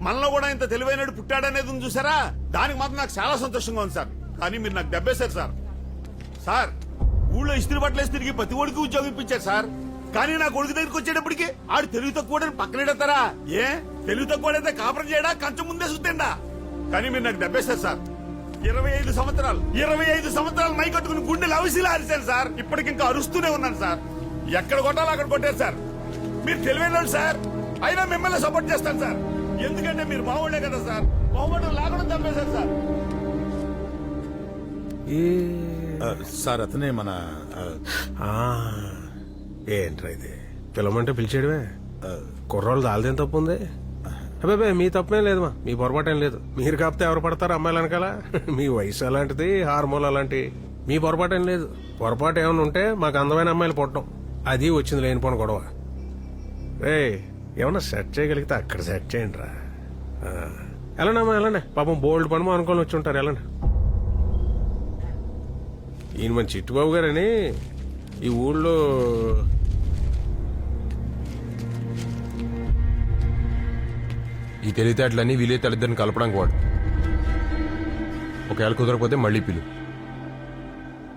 మనలో కూడా ఇంత తెలివైనడు పుట్టాడనేది ఉంది చూసారా? దానికి మాత్రం నాకు చాలా సంతోషంగా ఉంది సార్. కానీ మీరు నాకు దెబ్బేశారు సార్. సార్ ఊళ్ళో ఇస్త్రీ బట్టలు తిరిగి ప్రతి ఒడికి ఉద్యోగం ఇప్పించారు సార్. కానీ నా కొడుకు దగ్గరికి వచ్చేటప్పటికి ఆడు తెలుగు తక్కువ పక్కనెడతారా ఏ? తెలుగు తక్కువ కాపురం చేయడా? కంచం ముందే సుత్తిండా? కానీ మీరు నాకు దెబ్బేశారు సార్. ఇరవై ఐదు సంవత్సరాలు ఇరవై ఐదు సంవత్సరాలు మై కట్టుకుని గుండెలు అవిసిలా అరిశాను సార్. ఇప్పటికి ఇంకా అరుస్తూనే ఉన్నాను సార్. ఎక్కడ కొట్టాలో అక్కడ కొట్టారు సార్. మీరు తెలివైన సార్. అయినా మిమ్మల్ని సపోర్ట్ చేస్తాను సార్. ఎందుకంటే మీరు బాగుండే కదా సార్? బాగుండడం లేకుండా చంపేశారు సార్. సార్ అతనే మన ఏంట్రా ఇది? పిలవమంటే పిలిచేయడమే. కుర్రోళ్ళు దాల్దేం తప్పు ఉంది అబ్బాయి మీ తప్పేం లేదు మా మీ పొరపాటేం లేదు. మీరు కాకపోతే ఎవరు పడతారు అమ్మాయిలు వెనకాల? మీ వయసు అలాంటిది హార్మోన్ అలాంటి. మీ పొరపాటేం లేదు. పొరపాటు ఏమైనా ఉంటే మాకు అందమైన అమ్మాయిలు పుట్టడం. అది వచ్చింది లేనిపోని గొడవ. రే ఏమన్నా సెట్ చేయగలిగితే అక్కడ సెట్ చేయండి రా వెళ్ళండి అమ్మా వెళ్ళండి పాపం బోల్డ్ పనుమో అనుకొని వచ్చి ఉంటారు వెళ్ళండి ఈయన మన చిట్టుబాబు గారని ఈ ఊళ్ళో ఈ తెలివితేటలన్నీ వీలే తల్లిద్దరిని కలపడానికి వాడు. ఒకవేళ కుదరకపోతే మళ్ళీ పిలు.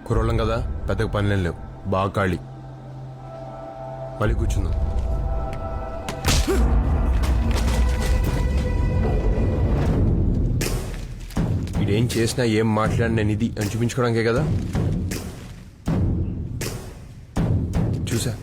కుర్రోళ్ళం కదా పెద్దగా పనులేం లేవు. బాగా ఖాళీ. మళ్ళీ కూర్చుందాం. ఏం చేసినా ఏం మాట్లాడినా నేను ఇది అని చూపించుకోవడానికే కదా? చూసా.